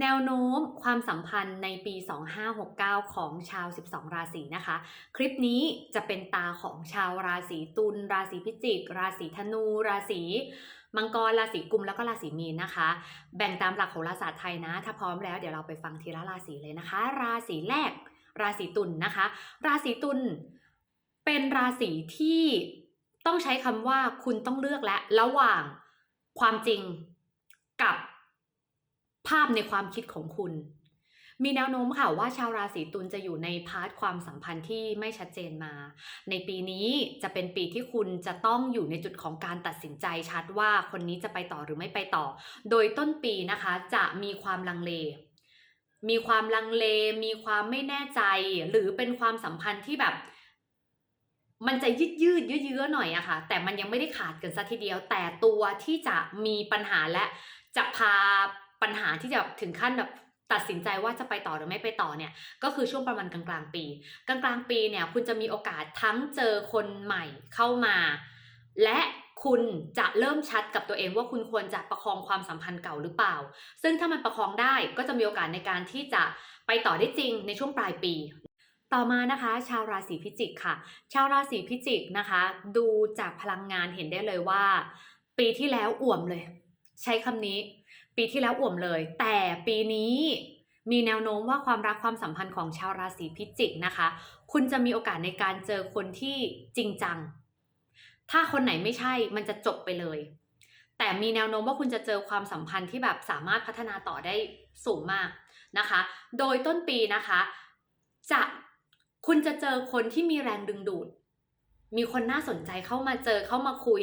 แนวโน้มความสัมพันธ์ในปี 2569 ของชาว 12 ราศีนะคะ คลิปนี้จะเป็นตาของชาวราศีตุล ราศีพิจิก ราศีธนู ราศีมังกร ราศีกุม แล้วก็ราศีมีนนะคะ แบ่งตามหลักโหราศาสตร์ไทยนะ ถ้าพร้อมแล้วเดี๋ยวเราไปฟังทีละราศีเลยนะคะ ราศีแรก ราศีตุลนะคะ ราศีตุลเป็นราศีที่ต้องใช้คำว่าคุณต้องเลือกและระหว่างความจริงกับ ภาพในความคิดของคุณ มีแนวโน้มค่ะว่าชาวราศีตุลจะอยู่ในพาร์ทความสัมพันธ์ที่ไม่ชัดเจนมา ในปีนี้จะเป็นปีที่คุณจะต้องอยู่ในจุดของการตัดสินใจชัดว่าคนนี้จะไปต่อหรือไม่ไปต่อ โดยต้นปีนะคะจะมีความลังเลมีความลังเล มีความไม่แน่ใจ หรือเป็นความสัมพันธ์ที่แบบ มันจะยืดยืดเยื้อๆหน่อยอะค่ะ แต่มันยังไม่ได้ขาดกันซะทีเดียว แต่ตัวที่จะมีปัญหาและจะพา ปัญหาที่จะถึงขั้นแบบตัดสินใจว่าจะไปต่อหรือไม่ไปต่อเนี่ยก็คือช่วงประมาณกลางๆปี กลางๆปีเนี่ยคุณจะมีโอกาสทั้งเจอคนใหม่เข้ามา และคุณจะเริ่มชัดกับตัวเองว่าคุณควรจะประคองความสัมพันธ์เก่าหรือเปล่า ซึ่งถ้ามันประคองได้ก็จะมีโอกาสในการที่จะไปต่อได้จริงในช่วงปลายปี ต่อมานะคะ ชาวราศีพิจิกค่ะ ชาวราศีพิจิกนะคะ ดูจากพลังงานเห็นได้เลยว่า ปีที่แล้วอ่วมเลย ใช้คำนี้ ปีที่แล้วอ่วมเลย แต่ปีนี้มีแนวโน้มว่าความรักความสัมพันธ์ของชาวราศีพิจิกนะคะ คุณจะมีโอกาสในการเจอคนที่จริงจัง ถ้าคนไหนไม่ใช่มันจะจบไปเลย แต่มีแนวโน้มว่าคุณจะเจอความสัมพันธ์ที่แบบสามารถพัฒนาต่อได้สูงมากนะคะ โดยต้นปีนะคะ จะคุณจะเจอคนที่มีแรงดึงดูด มีคนน่าสนใจเข้ามาเจอเข้ามาคุย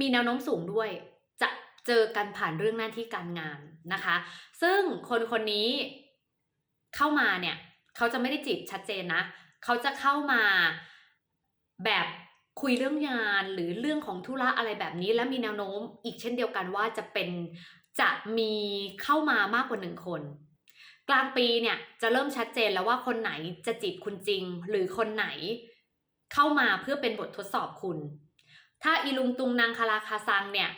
มีแนวโน้มสูงด้วย เจอกันผ่านเรื่องหน้าที่การงานนะคะ ซึ่งคนคนนี้เข้ามาเนี่ยเขาจะไม่ได้จีบชัดเจนนะเขาจะเข้ามาแบบคุยเรื่องงานหรือเรื่องของธุระอะไรแบบนี้ และมีแนวโน้มอีกเช่นเดียวกันว่าจะเป็นจะมีเข้ามามากกว่าหนึ่งคน กลางปีเนี่ยจะเริ่มชัดเจนแล้วว่าคนไหนจะจีบคุณจริง หรือคนไหนเข้ามาเพื่อเป็นบททดสอบคุณ ถ้าอีลุงตุงนางคาราคาซังเนี่ย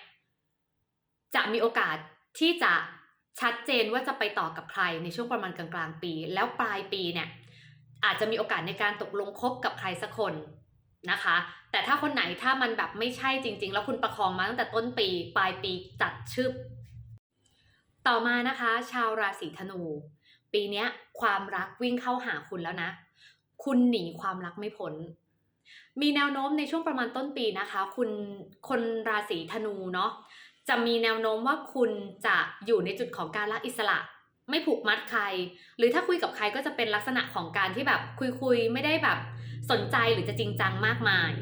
จะมีโอกาสที่จะชัดเจนว่าจะไปต่อกับใครในช่วงประมาณกลางๆปี แล้วปลายปีเนี่ยอาจจะมีโอกาสในการตกลงคบกับใครสักคนนะคะ แต่ถ้าคนไหนถ้ามันแบบไม่ใช่จริง ๆ แล้วคุณประคองมาตั้งแต่ต้นปี ปลายปีจัดชึบ ต่อมานะคะ ชาวราศีธนู ปีนี้ความรักวิ่งเข้าหาคุณแล้วนะ คุณหนีความรักไม่พ้นมีแนวโน้มในช่วงประมาณต้นปีนะคะ คุณคนราศีธนูเนาะ จะมีแนวโน้มว่าคุณจะอยู่ในจุดของการรักอิสระ ไม่ผูกมัดใคร หรือถ้าคุยกับใครก็จะเป็นลักษณะของการที่แบบคุยๆไม่ได้แบบสนใจหรือจะจริงจังมากมาย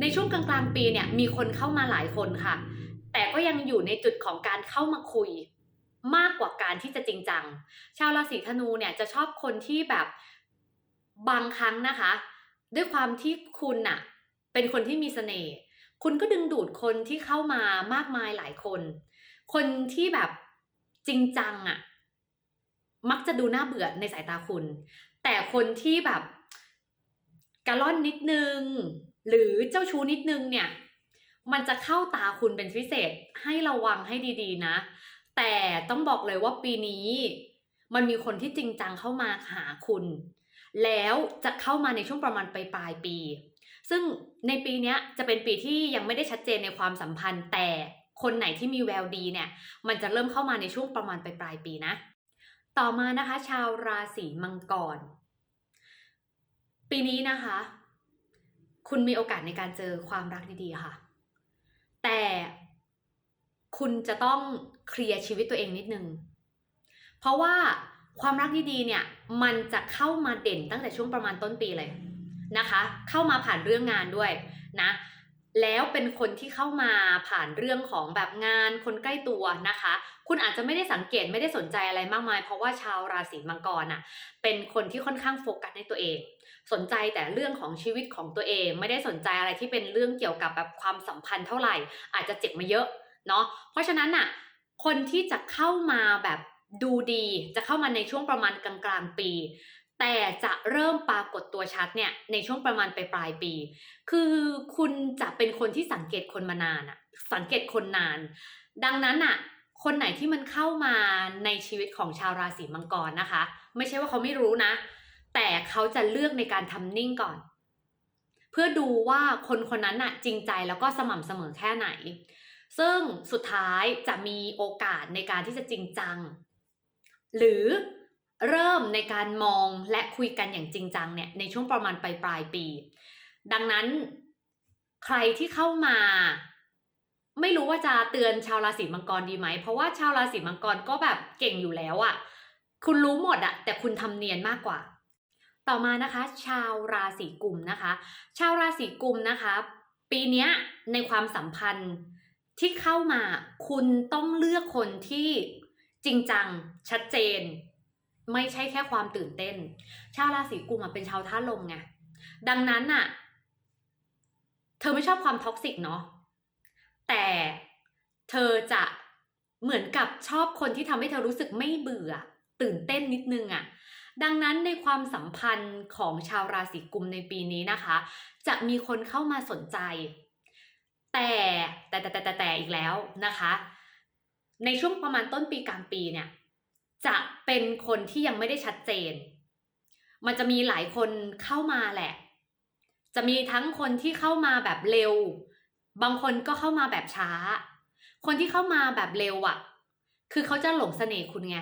ในช่วงกลางๆปีเนี่ยมีคนเข้ามาหลายคนค่ะ แต่ก็ยังอยู่ในจุดของการเข้ามาคุย มากกว่าการที่จะจริงจัง ชาวราศีธนูเนี่ยจะชอบคนที่แบบบางครั้งนะคะ ด้วยความที่คุณน่ะเป็นคนที่มีเสน่ห์ คุณก็ดึงดูดคนที่เข้ามามากมายหลายคน คนที่แบบจริงจังอะ่ะ มักจะดูน่าเบื่อในสายตาคุณ แต่คนที่แบบกะล่อนนิดนึง หรือเจ้าชู้นิดนึงเนี่ย มันจะเข้าตาคุณเป็นพิเศษให้ระวังให้ดีๆนะ แต่ต้องบอกเลยว่าปีนี้ มันมีคนที่จริงจังเข้ามาหาคุณ แล้วจะเข้ามาในช่วงประมาณปลายปลายปี ซึ่งในปีนี้จะเป็นปีที่ยังไม่ได้ชัดเจนในความสัมพันธ์ แต่คนไหนที่มีแววดีเนี่ย มันจะเริ่มเข้ามาในช่วงประมาณปลายปลายปีนะ ต่อมานะคะ ชาวราศีมังกร ปีนี้นะคะ คุณมีโอกาสในการเจอความรักดีๆค่ะ แต่คุณจะต้องเคลียร์ชีวิตตัวเองนิดนึง เพราะว่าความรักดีๆเนี่ย มันจะเข้ามาเด่นตั้งแต่ช่วงประมาณต้นปีเลย นะคะ เข้ามาผ่านเรื่องงานด้วยนะแล้วเป็นคนที่เข้ามาผ่านเรื่องของแบบงานคนใกล้ตัวนะคะ คุณอาจจะไม่ได้สังเกตไม่ได้สนใจอะไรมากมาย เพราะว่าชาวราศีมังกรอะเป็นคนที่ค่อนข้างโฟกัสในตัวเอง สนใจแต่เรื่องของชีวิตของตัวเอง ไม่ได้สนใจอะไรที่เป็นเรื่องเกี่ยวกับแบบความสัมพันธ์เท่าไหร่ อาจจะเจ็บมาเยอะเนาะเพราะฉะนั้นน่ะคนที่จะเข้ามาแบบดูดีจะเข้ามาในช่วงประมาณกลางๆปี แต่จะเริ่มปรากฏตัวชัดเนี่ยในช่วงประมาณปลายปลายปี คือคุณจะเป็นคนที่สังเกตคนมานานอะสังเกตคนนาน ดังนั้นอะคนไหนที่มันเข้ามาในชีวิตของชาวราศีมังกรนะคะ ไม่ใช่ว่าเขาไม่รู้นะ แต่เขาจะเลือกในการทำนิ่งก่อน เพื่อดูว่าคนคนนั้นน่ะจริงใจแล้วก็สม่ำเสมอแค่ไหน ซึ่งสุดท้ายจะมีโอกาสในการที่จะจริงจัง หรือ เริ่มในการมองและคุยกันอย่างจริงจังเนี่ยในช่วงประมาณปลายปลายปี ดังนั้นใครที่เข้ามา ไม่รู้ว่าจะเตือนชาวราศีมังกรดีไหม เพราะว่าชาวราศีมังกรก็แบบเก่งอยู่แล้วอะ่ะ คุณรู้หมดอะแต่คุณทำเนียนมากกว่า ต่อมานะคะ ชาวราศีกุมนะคะ ชาวราศีกุมนะคะ ปีนี้ในความสัมพันธ์ที่เข้ามาคุณต้องเลือกคนที่จริงจังชัดเจน ไม่ใช่แค่ความตื่นเต้น ชาวราศีกุมอะเป็นชาวท่าลมไงดังนั้นน่ะ เธอไม่ชอบความท็อกซิกเนาะแต่เธอจะเหมือนกับชอบคนที่ทำให้เธอรู้สึกไม่เบื่อ ตื่นเต้นนิดนึงอะ่ะดังนั้นในความสัมพันธ์ของชาวราศีกุมในปีนี้นะคะ จะมีคนเข้ามาสนใจ แต่แต่แต่แต่แต่อีกแล้วนะคะ ในช่วงประมาณต้นปีกลางปีเนี่ย จะเป็นคนที่ยังไม่ได้ชัดเจน มันจะมีหลายคนเข้ามาแหละ จะมีทั้งคนที่เข้ามาแบบเร็ว บางคนก็เข้ามาแบบช้า คนที่เข้ามาแบบเร็วอะ่ะ คือเขาจะหลงเสน่ห์คุณไง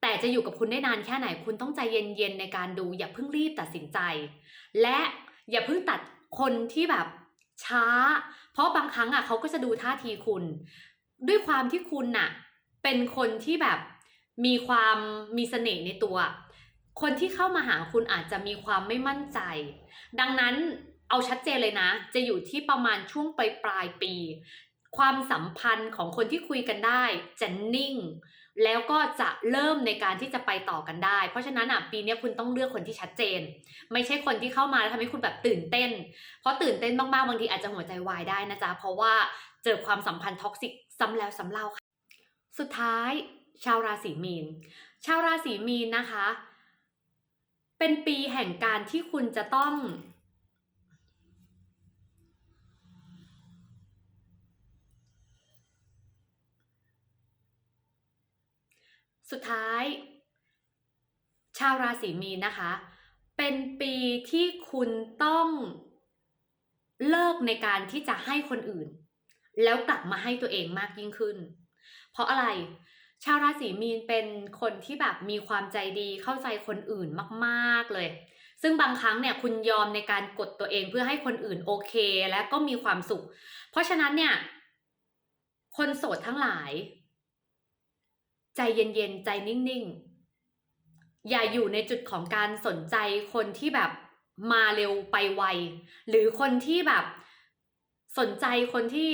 แต่จะอยู่กับคุณได้นานแค่ไหน คุณต้องใจเย็นๆในการดู อย่าเพิ่งรีบตัดสินใจ และอย่าเพิ่งตัดคนที่แบบช้า เพราะบางครั้งอะเขาก็จะดูท่าทีคุณ ด้วยความที่คุณน่ะ เป็นคนที่แบบ มีความมีเสน่ห์ในตัว คนที่เข้ามาหาคุณอาจจะมีความไม่มั่นใจ ดังนั้นเอาชัดเจนเลยนะ จะอยู่ที่ประมาณช่วงปลายปลายปี ความสัมพันธ์ของคนที่คุยกันได้จะนิ่ง แล้วก็จะเริ่มในการที่จะไปต่อกันได้ เพราะฉะนั้นอะปีนี้คุณต้องเลือกคนที่ชัดเจน ไม่ใช่คนที่เข้ามาแล้วทำให้คุณแบบตื่นเต้น เพราะตื่นเต้นมากๆบางทีอาจจะหัวใจวายได้นะจ๊ะเพราะว่าเจอความสัมพันธ์ท็อกซิกซ้ำแล้วซ้ำเล่าค่ะ สุดท้าย ชาวราศีมีน ชาวราศีมีนนะคะ เป็นปีแห่งการที่คุณจะต้อง สุดท้าย ชาวราศีมีนนะคะ เป็นปีที่คุณต้องเลิกในการที่จะให้คนอื่น แล้วกลับมาให้ตัวเองมากยิ่งขึ้น เพราะอะไร ชาวราศีมีนเป็นคนที่แบบมีความใจดีเข้าใจคนอื่นมากๆเลย ซึ่งบางครั้งเนี่ยคุณยอมในการกดตัวเองเพื่อให้คนอื่นโอเค และก็มีความสุข เพราะฉะนั้นเนี่ย คนโสดทั้งหลาย ใจเย็นๆ ใจนิ่งๆ อย่าอยู่ในจุดของการสนใจคนที่แบบมาเร็วไปไว หรือคนที่แบบสนใจคนที่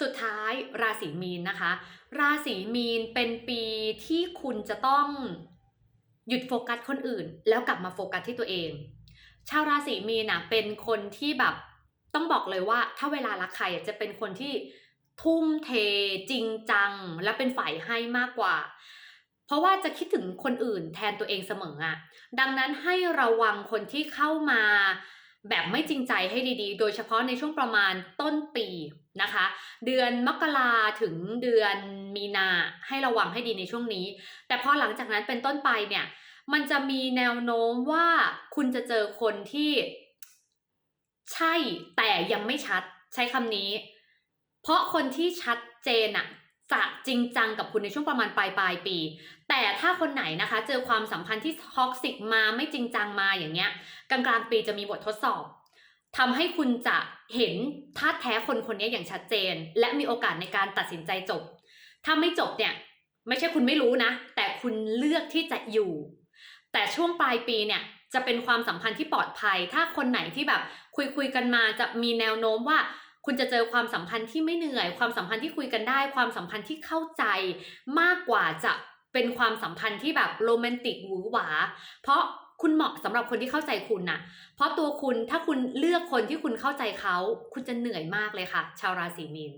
สุดท้ายราศีมีนนะคะ ราศีมีนเป็นปีที่คุณจะต้องหยุดโฟกัสคนอื่น แล้วกลับมาโฟกัสที่ตัวเอง ชาวราศีมีนนะเป็นคนที่แบบต้องบอกเลยว่า ถ้าเวลารักใครจะเป็นคนที่ทุ่มเทจริงจัง และเป็นฝ่ายให้มากกว่า เพราะว่าจะคิดถึงคนอื่นแทนตัวเองเสมออะดังนั้นให้ระวังคนที่เข้ามาแบบไม่จริงใจให้ดีๆ โดยเฉพาะในช่วงประมาณต้นปี นะคะ เดือนมกราถึงเดือนมีนาให้ระวังให้ดีในช่วงนี้ แต่พอหลังจากนั้นเป็นต้นไปเนี่ย มันจะมีแนวโน้มว่าคุณจะเจอคนที่ ใช่แต่ยังไม่ชัดใช้คำนี้ เพราะคนที่ชัดเจนอะจะจริงจังกับคุณในช่วงประมาณปลายปลายปี แต่ถ้าคนไหนนะคะ เจอความสัมพันธ์ที่ท็อกซิกมาไม่จริงจังมาอย่างเงี้ย กลางกลางปีจะมีบททดสอบ ทำให้คุณจะเห็นท่าแท้คนคนนี้อย่างชัดเจน และมีโอกาสในการตัดสินใจจบ ถ้าไม่จบเนี่ย ไม่ใช่คุณไม่รู้นะ แต่คุณเลือกที่จะอยู่ แต่ช่วงปลายปีเนี่ยจะเป็นความสัมพันธ์ที่ปลอดภัย ถ้าคนไหนที่แบบคุยคุยกันมาจะมีแนวโน้มว่า คุณจะเจอความสัมพันธ์ที่ไม่เหนื่อย ความสัมพันธ์ที่คุยกันได้ ความสัมพันธ์ที่เข้าใจ มากกว่าจะเป็นความสัมพันธ์ที่แบบโรแมนติกหวือหวา เพราะ คุณเหมาะสำหรับคนที่เข้าใจคุณนะเพราะตัวคุณถ้าคุณเลือกคนที่คุณเข้าใจเขา คุณจะเหนื่อยมากเลยค่ะ ชาวราศีมีน